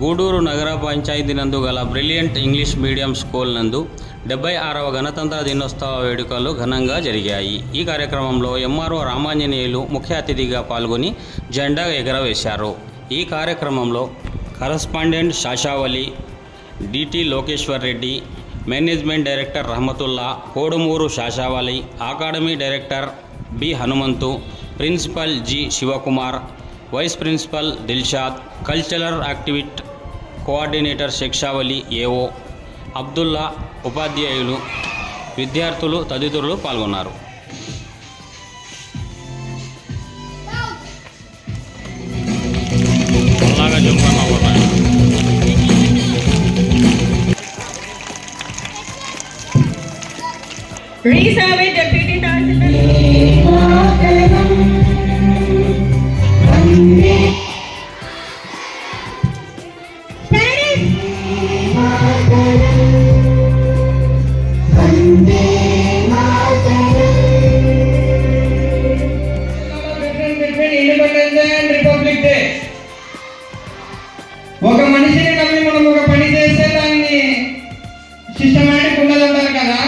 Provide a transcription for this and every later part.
గూడూరు నగర పంచాయతీ నందు గల బ్రిలియంట్ ఇంగ్లీష్ మీడియం స్కూల్ నందు డెబ్బై ఆరవ గణతంత్ర దినోత్సవ వేడుకలు ఘనంగా జరిగాయి. ఈ కార్యక్రమంలో ఎంఆర్ఓ రామాంజనేయులు ముఖ్య అతిథిగా పాల్గొని జెండా ఎగరవేశారు. ఈ కార్యక్రమంలో correspondent Shashavali DT Lokeshwar Reddy management director Rahamatulla Kodumuru Shashavali academy director B Hanumanthu principal G Shivakumar vice principal Dilshad cultural activity coordinator Shikshavali AO Abdullah ఉపాధ్యాయులు విద్యార్థులు తదితరులు పాల్గొన్నారు. Deputy Tahsildar. Independence day and republic day ఒక మనిషిని నమ్మి మనం ఒక పని చేస్తే దాన్ని సిస్టమేటిక్ ఉండదంటారు కదా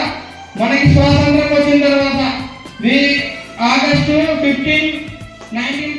మనకి స్వాతంత్రం వచ్చిన తర్వాత వి ఆగస్టు ఫిఫ్టీన్ నైన్టీన్